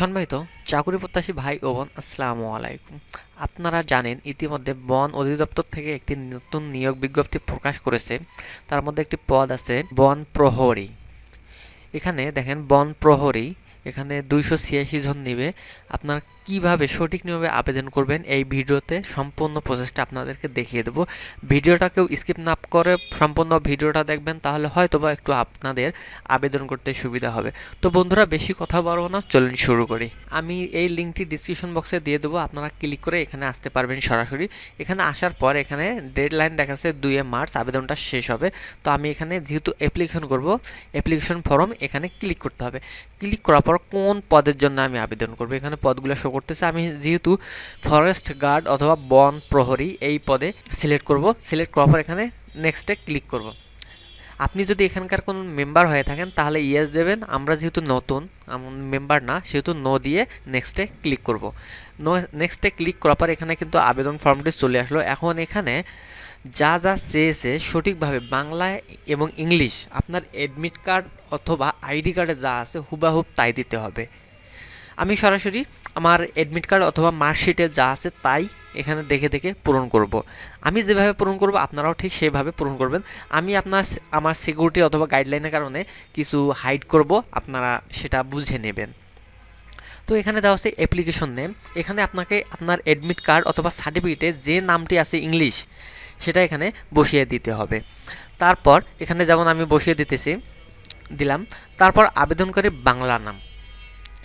সম্মানিত চাকুরি প্রত্যাশী ভাই ও বোন, আসসালামু আলাইকুম। আপনারা জানেন, ইতিমধ্যে বন অধিদপ্তর থেকে একটি নতুন নিয়োগ বিজ্ঞপ্তি প্রকাশ করেছে। তার মধ্যে একটি পদ আছে, বন প্রহরী। এখানে দেখেন, বন প্রহরী এখানে দুইশো ছিয়াশি জন নিবে। আপনার কীভাবে সঠিক নিয়মে আবেদন করবেন এই ভিডিওতে সম্পূর্ণ প্রসেসটা আপনাদেরকে দেখিয়ে দেবো। ভিডিওটাকেও স্কিপ না করে সম্পূর্ণ ভিডিওটা দেখবেন, তাহলে হয়তো বা একটু আপনাদের আবেদন করতে সুবিধা হবে। তো বন্ধুরা, বেশি কথা বলব না, চলুন শুরু করি। আমি এই লিঙ্কটি ডিসক্রিপশন বক্সে দিয়ে দেবো, আপনারা ক্লিক করে এখানে আসতে পারবেন সরাসরি। এখানে আসার পর এখানে ডেড লাইন দেখাচ্ছে দুইয়ে মার্চ, আবেদনটা শেষ হবে। তো আমি এখানে যেহেতু অ্যাপ্লিকেশন করব অ্যাপ্লিকেশন ফর্ম এখানে ক্লিক করতে হবে। ক্লিক করার পর কোন পদের জন্য আমি আবেদন করব? এখানে পদগুলো শো করতেছে। আমি যেহেতু ফরেস্ট গার্ড অথবা বন প্রহরী, এই পদে সিলেক্ট করব। সিলেক্ট করার পর এখানে নেক্সটে ক্লিক করব। আপনি যদি এখানকার কোনো মেম্বার হয়ে থাকেন, তাহলে ইয়েস দেবেন। আমরা যেহেতু নতুন মেম্বার না, সেহেতু নো দিয়ে নেক্সটে ক্লিক করব। নো নেক্সটে ক্লিক করার পর এখানে কিন্তু আবেদন ফর্মটি চলে আসলো। এখন এখানে যা যা চেয়েছে সঠিকভাবে বাংলায় এবং ইংলিশ, আপনার অ্যাডমিট কার্ড অথবা আইডি কার্ডে যা আছে হুবাহুব তাই দিতে হবে। আমি সরাসরি আমার অ্যাডমিট কার্ড অথবা মার্কশিটে যা আছে তাই এখানে দেখে দেখে পূরণ করব। আমি যেভাবে পূরণ করব, আপনারাও ঠিক সেভাবে পূরণ করবেন। আমি আপনার আমার সিকিউরিটি অথবা গাইডলাইনের কারণে কিছু হাইড করব, আপনারা সেটা বুঝে নেবেন। তো এখানে দেওয়া আছে অ্যাপ্লিকেশন নেম এখানে আপনাকে আপনার অ্যাডমিট কার্ড অথবা সার্টিফিকেটে যে নামটি আছে ইংলিশ সেটা এখানে বসিয়ে দিতে হবে। তারপর এখানে যেমন আমি বসিয়ে দিতেছি, দিলাম, তারপর আবেদনকারী বাংলা নাম।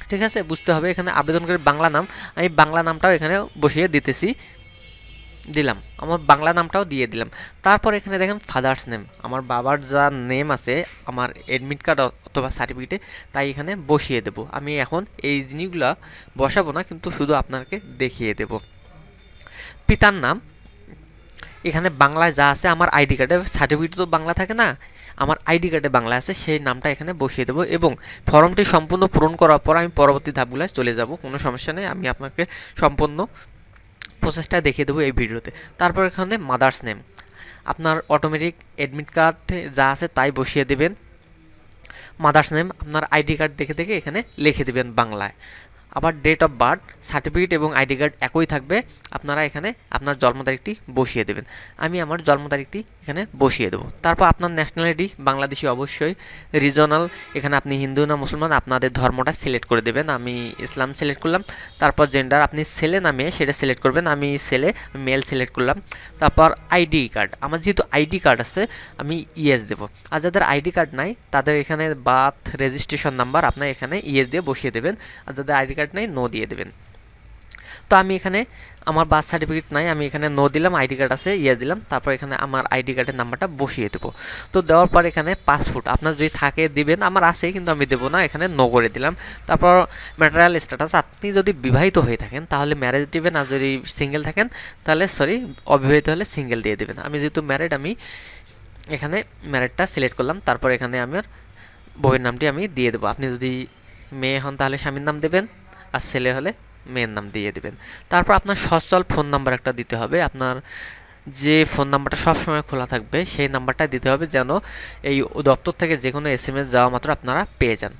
ঠিক আছে? বুঝতে হবে এখানে আবেদনকারী বাংলা নাম। আমি বাংলা নামটাও এখানে বসিয়ে দিতেছি, দিলাম। আমার বাংলা নামটাও দিয়ে দিলাম। তারপর এখানে দেখেন ফাদার্স নেম আমার বাবার যা নেম আছে, আমার অ্যাডমিট কার্ড অথবা সার্টিফিকেটে তাই এখানে বসিয়ে দেব। আমি এখন এই জিনিসগুলো বসাবো না, কিন্তু শুধু আপনাকে দেখিয়ে দেব। পিতার নাম এখানে বাংলায় যা আছে, আমার আইডি কার্ডে সার্টিফিকেট তো বাংলা থাকে না, আমার আইডি কার্ডে বাংলা আছে, সেই নামটা এখানে বসিয়ে দেবো এবং ফর্মটি সম্পূর্ণ পূরণ করার পর আমি পরবর্তী ধাপগুলোয় চলে যাব, কোনো সমস্যা নেই, আমি আপনাকে সম্পূর্ণ প্রসেসটা দেখিয়ে দেবো এই ভিডিওতে। তারপর এখানে মাদার্স নেম আপনার অটোমেটিক অ্যাডমিট কার্ডে যা আছে তাই বসিয়ে দেবেন। মাদার্স নেম আপনার আইডি কার্ড দেখে দেখে এখানে লিখে দেবেন বাংলায়। আবার ডেট অফ বার্থ সার্টিফিকেট এবং আইডি কার্ড একই থাকবে। আপনারা এখানে আপনার জন্ম তারিখটি বসিয়ে দেবেন। আমি আমার জন্ম তারিখটি এখানে বসিয়ে দেবো। তারপর আপনার ন্যাশনালিটি বাংলাদেশি অবশ্যই। রিজনাল এখানে আপনি হিন্দু না মুসলমান, আপনাদের ধর্মটা সিলেক্ট করে দেবেন। আমি ইসলাম সিলেক্ট করলাম। তারপর জেন্ডার আপনি ছেলে না মেয়ে, সেটা সিলেক্ট করবেন। আমি ছেলে মেল সিলেক্ট করলাম। তারপর আইডি কার্ড আমার যেহেতু আইডি কার্ড আছে, আমি ইয়েস দেব। আর যাদের আইডি কার্ড নাই, তাদের এখানে বার্থ রেজিস্ট্রেশন নাম্বার আপনার এখানে ইয়েস দিয়ে বসিয়ে দেবেন। আর যাদের আইডি কার্ড নাই নো দিয়ে দেবেন। তো আমি এখানে আমার বার্থ সার্টিফিকেট নাই, আমি এখানে নো দিলাম আইডি কার্ড আছে ইয়ে দিলাম, তারপর এখানে আমার আইডি কার্ডের নাম্বারটা বসিয়ে দেবো। তো দেওয়ার পর এখানে পাসপোর্ট আপনার যদি থাকে দিবেন, আমার আছে কিন্তু আমি দেবো না, এখানে নো করে দিলাম। তারপর ম্যাটেরিয়াল স্ট্যাটাস আপনি যদি বিবাহিত হয়ে থাকেন, তাহলে ম্যারেজ দিবেন, আর যদি সিঙ্গেল থাকেন, তাহলে সরি অবিবাহিত হলে সিঙ্গেল দিয়ে দেবেন। আমি যেহেতু ম্যারেড আমি এখানে ম্যারেডটা সিলেক্ট করলাম, তারপর এখানে আমার বইয়ের নামটি আমি দিয়ে দেবো। আপনি যদি মেয়ে হন, তাহলে স্বামীর নাম দেবেন। আর ছেলে হলে মেয়ের নাম দিয়ে দেবেন। তারপর আপনার সচল ফোন নাম্বার একটা দিতে হবে। আপনার যে ফোন নাম্বারটা সবসময় খোলা থাকবে, সেই নাম্বারটা দিতে হবে যেন এই দপ্তর থেকে যে কোনো এস এম এস যাওয়া মাত্র আপনারা পেয়ে যান।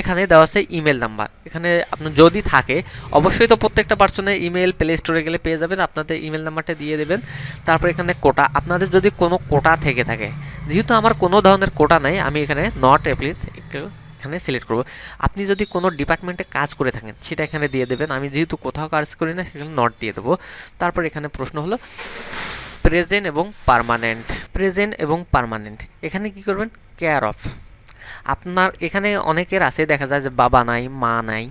এখানে দেওয়া আছে ইমেল নাম্বার এখানে আপনার যদি থাকে, অবশ্যই তো প্রত্যেকটা পার্সনের ইমেল প্লে স্টোরে গেলে পেয়ে যাবেন। আপনাদের ইমেল নাম্বারটা দিয়ে দেবেন। তারপর এখানে কোটা। আপনাদের যদি কোনো কোটা থেকে থাকে, যেহেতু আমার কোনো ধরনের কোটা নাই, আমি এখানে নট অ্যাপ্লিস একটু এখানে সিলেক্ট করব। আপনি যদি কোনো ডিপার্টমেন্টে কাজ করে থাকেন, সেটা এখানে দিয়ে দেবেন। আমি যেহেতু কোথাও কাজ করি না সেখানে নট দিয়ে দেবো। তারপর এখানে প্রশ্ন হলো প্রেজেন্ট এবং পারমানেন্ট প্রেজেন্ট এবং পারমানেন্ট এখানে কি করবেন? কেয়ার অফ আপনার, এখানে অনেকের আছে, দেখা যায় যে বাবা নাই, মা নাই।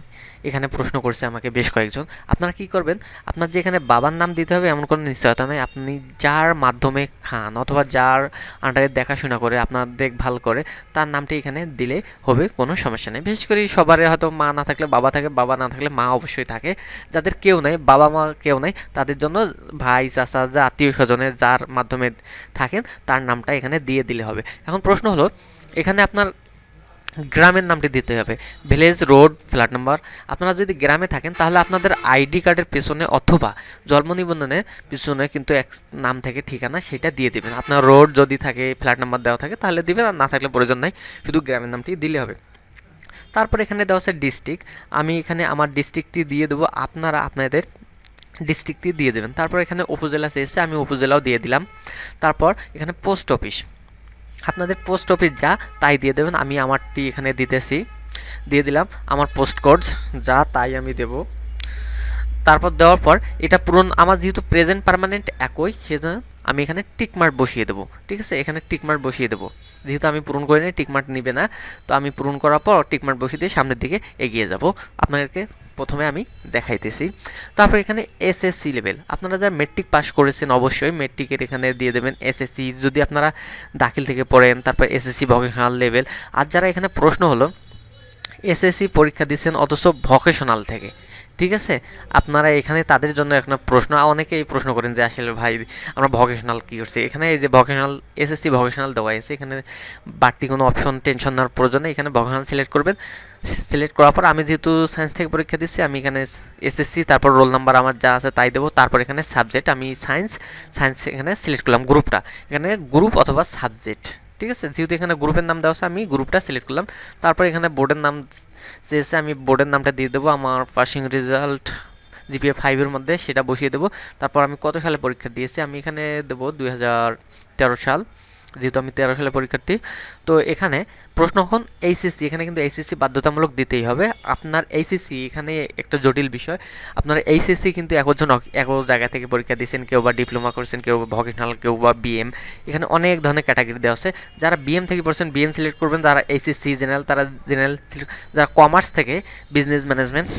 এখানে প্রশ্ন করছে আমাকে বেশ কয়েকজন। আপনারা কি করবেন? আপনার যে এখানে বাবার নাম দিতে হবে এমন কোনো নিশ্চয়তা নেই। আপনি যার মাধ্যমে খান অথবা যার আন্ডারে দেখাশোনা করে আপনার দেখভাল করে, তার নামটি এখানে দিলে হবে, কোনো সমস্যা নেই। বিশেষ করে সবার হয়তো মা না থাকলে বাবা থাকে, বাবা না থাকলে মা অবশ্যই থাকে। যাদের কেউ নেই, বাবা মা কেউ নেই, তাদের জন্য ভাই, চাচা, যা আত্মীয় স্বজনে যার মাধ্যমে থাকেন, তার নামটা এখানে দিয়ে দিলে হবে। এখন প্রশ্ন হলো, এখানে আপনার গ্রামের নামটি দিতে হবে। ভিলেজ রোড ফ্ল্যাট নাম্বার আপনারা যদি গ্রামে থাকেন, তাহলে আপনাদের আইডি কার্ডের পেছনে অথবা জন্ম নিবন্ধনের পিছনে কিন্তু এক নাম থেকে ঠিকানা সেটা দিয়ে দেবেন। আপনার রোড যদি থাকে ফ্ল্যাট নাম্বার দেওয়া থাকে, তাহলে দিবেন। আর না থাকলে প্রয়োজন নাই, শুধু গ্রামের নামটি দিলে হবে। তারপর এখানে দেওয়া আছে ডিস্ট্রিক্ট আমি এখানে আমার ডিস্ট্রিক্টটি দিয়ে দেবো। আপনারা আপনাদের ডিস্ট্রিক্টটি দিয়ে দেবেন। তারপর এখানে উপজেলা চেয়েছে আমি উপজেলাও দিয়ে দিলাম। তারপর এখানে পোস্ট অফিস আপনাদের পোস্ট অফিস যা, তাই দিয়ে দেবেন, আমি আমারটি এখানে দিতেছি। দিয়ে দিলাম আমার পোস্ট কোড যা তাই আমি দেব। তারপর দেওয়ার পর, এটা পূরণ, আমার যেহেতু প্রেজেন্ট পারমানেন্ট একই, সেজন্য আমি এখানে টিকমার্ক বসিয়ে দেবো। ঠিক আছে? এখানে টিকমার্ক বসিয়ে দেবো। যেহেতু আমি পূরণ করে নিই টিকমার্ক নিবে না, তো আমি পূরণ করার পর টিকমার্ক বসিয়ে দিয়ে সামনের দিকে এগিয়ে যাব। আপনাদেরকে প্রথমে আমি দেখাইতেছি। তারপর এখানে এসএসসি লেভেল আপনারা যারা মেট্রিক পাস করেছেন, অবশ্যই মেট্রিকের এখানে দিয়ে দেবেন এসএসসি যদি আপনারা দাখিল থেকে পড়েন, তারপর এসএসসি ভকেশনাল লেভেল আর যারা এখানে প্রশ্ন হলো এসএসসি পরীক্ষা দিচ্ছেন অথচ ভকেশনাল থেকে। ঠিক আছে? আপনারা এখানে তাদের জন্য একটা প্রশ্ন, অনেকেই প্রশ্ন করেন যে আসলে ভাই আমরা ভকেশনাল কী করছি? এখানে এই যে ভকেশনাল এসএসসি ভকেশনাল দেওয়া আছে এখানে বাড়তি কোনো অপশন টেনশন নেওয়ার প্রয়োজনে এখানে ভকেশনাল সিলেক্ট করবেন। সিলেক্ট করার পর আমি যেহেতু সায়েন্স থেকে পরীক্ষা দিচ্ছি, আমি এখানে এসএসসি তারপর রোল নাম্বার আমার যা আছে তাই দেবো। তারপর এখানে সাবজেক্ট আমি সায়েন্স সায়েন্স এখানে সিলেক্ট করলাম গ্রুপটা এখানে গ্রুপ অথবা সাবজেক্ট ঠিক আছে? যেহেতু এখানে গ্রুপের নাম দেওয়া আছে, আমি গ্রুপটা সিলেক্ট করলাম। তারপর এখানে বোর্ডের নাম চেয়েছে আমি বোর্ডের নামটা দিয়ে দেবো। আমার পাসিং রেজাল্ট জিপিএ ফাইভের মধ্যে সেটা বসিয়ে দেবো। তারপর আমি কত সালে পরীক্ষা দিয়েছি? আমি এখানে দেবো দুই হাজার তেরো সাল। যেহেতু আমি তেরো সালে পরীক্ষার্থী, তো এখানে প্রশ্ন এখন এইচএসসি এখানে কিন্তু এইচএসসি বাধ্যতামূলক দিতেই হবে। আপনার এইচএসসি এখানে একটা জটিল বিষয়। আপনার এইচএসসি কিন্তু একজন এক জায়গা থেকে পরীক্ষা দিয়েছেন, কেউ বা ডিপ্লোমা করছেন, কেউ ভকেশনাল, কেউ বা বিএম এখানে অনেক ধরনের ক্যাটাগরি দেওয়া আছে। যারা বিএম থেকে পড়ছেন বিএম সিলেক্ট করবেন যারা এইচএসসি জেনারেল তারা জেনারেল যারা কমার্স থেকে বিজনেস ম্যানেজমেন্ট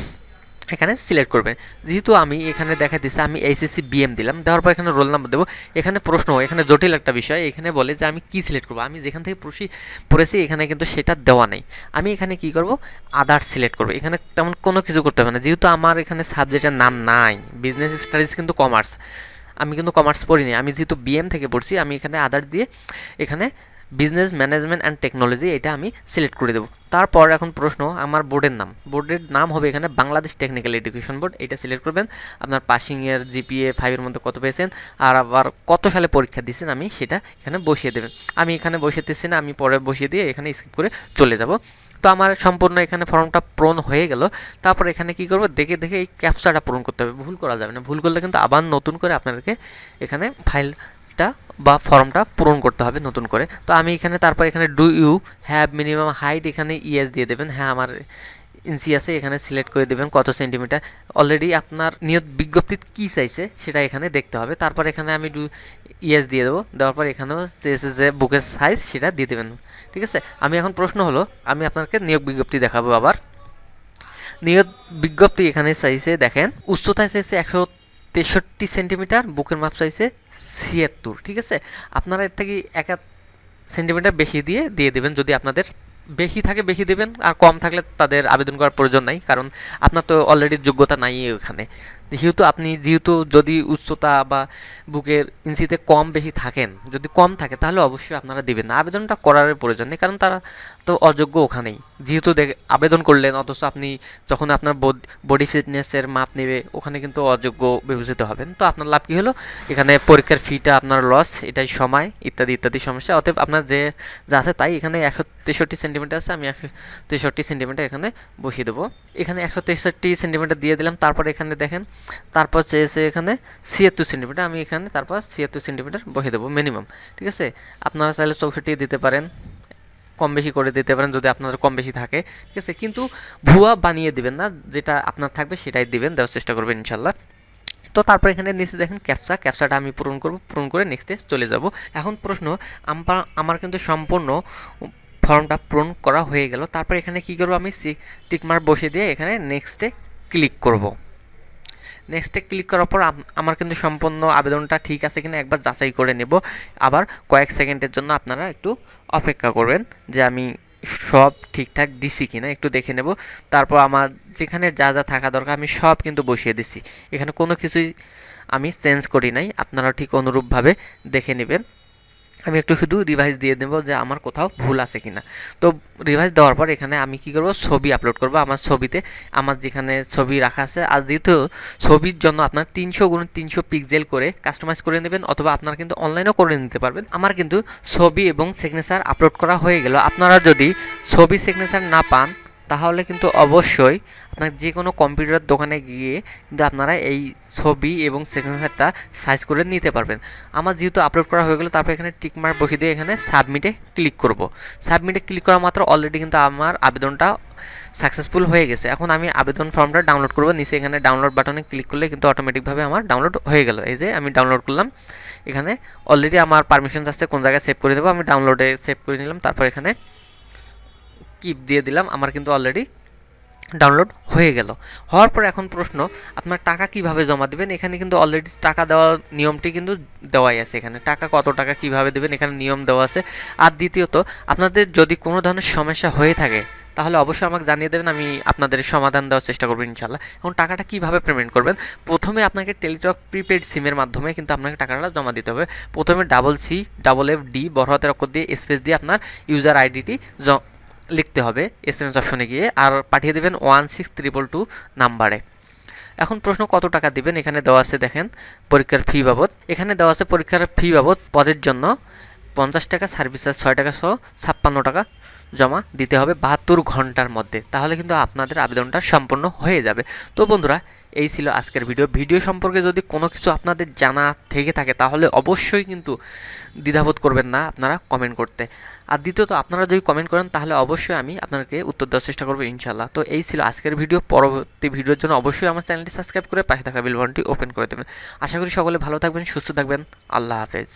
এখানে সিলেক্ট করবে। যেহেতু আমি এখানে দেখা দিচ্ছি আমি এইচএসসি বিএম দিলাম, দেওয়ার পর এখানে রোল নাম্বার দেবো। এখানে প্রশ্ন, এখানে জটিল একটা বিষয়, এখানে বলে যে আমি কি সিলেক্ট করব? আমি যেখান থেকে পড়ছি, পড়েছি, এখানে কিন্তু সেটা দেওয়া নেই। আমি এখানে কি করব? আদার্স সিলেক্ট করব। এখানে তেমন কোনো কিছু করতে হবে না। যেহেতু আমার এখানে সাবজেক্টের নাম নাই বিজনেস স্টাডিজ কিন্তু কমার্স আমি কিন্তু কমার্স পড়িনি। আমি যেহেতু বিএম থেকে পড়ছি, আমি এখানে আদার্স দিয়ে এখানে বিজনেস ম্যানেজমেন্ট অ্যান্ড টেকনোলজি এটা আমি সিলেক্ট করে দেবো। তারপর এখন প্রশ্ন, আমার বোর্ডের নাম। বোর্ডের নাম হবে এখানে বাংলাদেশ টেকনিক্যাল এডুকেশন বোর্ড এটা সিলেক্ট করবেন। আপনার পাসিং ইয়ার জিপিএ ফাইভের মধ্যে কত পেয়েছেন? আর আবার কত সালে পরীক্ষা দিয়েছেন? আমি সেটা এখানে বসিয়ে দেবেন। আমি এখানে বসিয়ে দিচ্ছি না, আমি পরে বসিয়ে দিয়ে এখানে স্কিপ করে চলে যাব। তো আমার সম্পূর্ণ এখানে ফর্মটা পূরণ হয়ে গেল। তারপর এখানে কি করব? দেখে দেখে এই ক্যাপচাটা পূরণ করতে হবে। ভুল করা যাবে না। ভুল করলে কিন্তু আবার নতুন করে আপনাদেরকে এখানে ফাইল টা বা ফর্মটা পূরণ করতে হবে নতুন করে। তো আমি এখানে, তারপর এখানে do you have minimum height এখানে ইয়েস দিয়ে দেবেন। হ্যাঁ আমার ইঞ্চি আছে, এখানে সিলেক্ট করে দেবেন কত সেন্টিমিটার অলরেডি আপনার নিয়ত বিজ্ঞপ্তি কী চাইছে সেটা এখানে দেখতে হবে। তারপর এখানে আমি ডু ইয়েস দিয়ে দেবো। দেওয়ার পর এখানেও চেয়েছে যে বুকের সাইজ সেটা দিয়ে দেবেন। ঠিক আছে? আমি এখন প্রশ্ন হলো, আমি আপনাকে নিয়োগ বিজ্ঞপ্তি দেখাবো আবার। নিয়োগ বিজ্ঞপ্তি এখানে চাইছে, দেখেন, উচ্চতায় চাইছে একশো তেষট্টি সেন্টিমিটার বুকের মাপ চাইছে ছিয়াত্তর, ঠিক আছে? আপনারা এর থেকে এক সেন্টিমিটার বেশি দিয়ে দিয়ে দেবেন। যদি আপনাদের বেশি থাকে, বেশি দেবেন। আর কম থাকলে তাদের আবেদন করার প্রয়োজন নাই, কারণ আপনার তো অলরেডি যোগ্যতা নাই ওখানে। যেহেতু আপনি, যেহেতু যদি উচ্চতা বা বুকের ইঞ্চিতে কম বেশি থাকেন, যদি কম থাকে, তাহলে অবশ্যই আপনারা দেবেন না। আবেদনটা করার প্রয়োজন নেই, কারণ তারা তো অযোগ্য ওখানেই। যেহেতু আবেদন করলেন, অথচ আপনি যখন আপনার বডি ফিটনেসের মাপ নেবে, ওখানে কিন্তু অযোগ্য বিবেচিত হবেন। তো আপনার লাভ কী হলো? এখানে পরীক্ষার ফিটা আপনার লস এটাই সময়, ইত্যাদি ইত্যাদি সমস্যা। অতএব আপনার যে, যা আছে তাই এখানে একশো তেষট্টি সেন্টিমিটার আছে, আমি একশো তেষট্টি সেন্টিমিটার এখানে বসিয়ে দেবো। এখানে একশো তেষট্টি সেন্টিমিটার দিয়ে দিলাম, তারপর এখানে দেখেন তারপর চেয়েছে এখানে ছিয়াত্তর সেন্টিমিটার আমি এখানে তারপর ছিয়াত্তর সেন্টিমিটার বসে দেবো মিনিমাম ঠিক আছে? আপনারা চাইলে চৌষট্টি দিতে পারেন, কম বেশি করে দিতে পারেন যদি আপনার কম বেশি থাকে, ঠিক আছে? কিন্তু ভুয়া বানিয়ে দিবেন না, যেটা আপনার থাকবে সেটাই দিবেন, দেওয়ার চেষ্টা করবেন ইনশাল্লাহ। তো তারপর এখানে নিচে দেখেন ক্যাপসা ক্যাপসাটা আমি পূরণ করব, পূরণ করে নেক্সটে চলে যাব। এখন প্রশ্ন, আমার কিন্তু সম্পূর্ণ ফর্মটা পূরণ করা হয়ে গেল। তারপর এখানে কি করব আমি? টিকমার্ক বসিয়ে দিয়ে এখানে নেক্সটে ক্লিক করব। নেক্সটে ক্লিক করার পর আমার কিন্তু সম্পূর্ণ আবেদনটা ঠিক আছে কিনা একবার যাচাই করে নেব। আবার কয়েক সেকেন্ডের জন্য আপনারা একটু অপেক্ষা করবেন যে আমি সব ঠিকঠাক দিছি কিনা, একটু দেখে নেব। তারপর আমার যেখানে যা যা থাকা দরকার আমি সব কিন্তু বসিয়ে দিছি। এখানে কোনো কিছুই আমি চেঞ্জ করি নাই আপনারা ঠিক অনুরূপভাবে দেখে নেবেন। আমি একটু শুধু রিভাইজ দিয়ে দেবো যে আমার কোথাও ভুল আছে কিনা। তো রিভাইজ দেওয়ার পর এখানে আমি কি করব? ছবি আপলোড করব। আমার ছবিতে আমার যেখানে ছবি রাখা আছে, আর যেহেতু ছবির জন্য আপনার তিনশো গুণ তিনশো পিক্সেল করে কাস্টমাইজ করে নেবেন, অথবা আপনারা কিন্তু অনলাইনেও করে নিতে পারবেন। আমার কিন্তু ছবি এবং সিগনেচার আপলোড করা হয়ে গেল। আপনারা যদি ছবি সিগনেচার না পান তাহলে কিন্তু অবশ্যই আপনার যে কোনো কম্পিউটার দোকানে গিয়ে কিন্তু আপনারা এই ছবি এবং সিগনেচারটা সাইজ করে নিতে পারবেন। আমার যেহেতু আপলোড করা হয়ে গেলো, তারপর এখানে টিকমার্ক বসিয়ে দিয়ে এখানে সাবমিটে ক্লিক করব। সাবমিটে ক্লিক করা মাত্র অলরেডি কিন্তু আমার আবেদনটা সাকসেসফুল হয়ে গেছে। এখন আমি আবেদন ফর্মটা ডাউনলোড করব। নিচে এখানে ডাউনলোড বাটনে ক্লিক করলে কিন্তু অটোমেটিকভাবে আমার ডাউনলোড হয়ে গেল। এই যে আমি ডাউনলোড করলাম। এখানে অলরেডি আমার পারমিশন আসছে কোন জায়গায় সেভ করে দেবো? আমি ডাউনলোডে সেভ করে নিলাম। তারপর এখানে কিপ দিয়ে দিলাম, আমার কিন্তু অলরেডি ডাউনলোড হয়ে গেল। হওয়ার পর এখন প্রশ্ন, আপনার টাকা কীভাবে জমা দেবেন? এখানে কিন্তু অলরেডি টাকা দেওয়ার নিয়মটি কিন্তু দেওয়াই আছে এখানে। টাকা কত টাকা কীভাবে দেবেন? এখানে নিয়ম দেওয়া আছে। আর দ্বিতীয়ত, আপনাদের যদি কোনো ধরনের সমস্যা হয়ে থাকে, তাহলে অবশ্যই আমাকে জানিয়ে দেবেন, আমি আপনাদের সমাধান দেওয়ার চেষ্টা করব ইনশাল্লাহ এখন টাকাটা কীভাবে পেমেন্ট করবেন? প্রথমে আপনাকে টেলিটক প্রিপেড সিমের মাধ্যমে কিন্তু আপনাকে টাকাটা জমা দিতে হবে। প্রথমে double C double F D বড় হাতের অক্ষর দিয়ে স্পেস দিয়ে আপনার ইউজার আইডিটি লিখতে হবে এস এম এস অপশনে গিয়ে, আর পাঠিয়ে দেবেন ওয়ান সিক্স ট্রিপল টু নাম্বারে। এখন প্রশ্ন, কত টাকা দিবেন? এখানে দেওয়া আছে, দেখেন, পরীক্ষার ফি বাবদ। এখানে দেওয়া আছে, পরীক্ষার ফি বাবদ, পদের জন্য পঞ্চাশ টাকা সার্ভিস চার্জ ছয় টাকা সহ ছাপ্পান্ন টাকা। জমা দিতে হবে বাহাত্তর ঘণ্টার মধ্যে, তাহলে কিন্তু আপনাদের আবেদনটা সম্পূর্ণ হয়ে যাবে। তো বন্ধুরা, এই ছিল আজকের ভিডিও। ভিডিও সম্পর্কে যদি কোনো কিছু আপনাদের জানা থেকে থাকে, তাহলে অবশ্যই কিন্তু দ্বিধাবোধ করবেন না আপনারা কমেন্ট করতে। আর দ্বিতীয়ত, আপনারা যদি কমেন্ট করেন, তাহলে অবশ্যই আমি আপনাকে উত্তর দেওয়ার চেষ্টা করব ইনশাল্লাহ তো এই ছিল আজকের ভিডিও। পরবর্তী ভিডিওর জন্য অবশ্যই আমার চ্যানেলটি সাবস্ক্রাইব করে পাশে থাকা বিল বাটনটি ওপেন করে দেবেন। আশা করি সকলে ভালো থাকবেন, সুস্থ থাকবেন। আল্লাহ হাফেজ।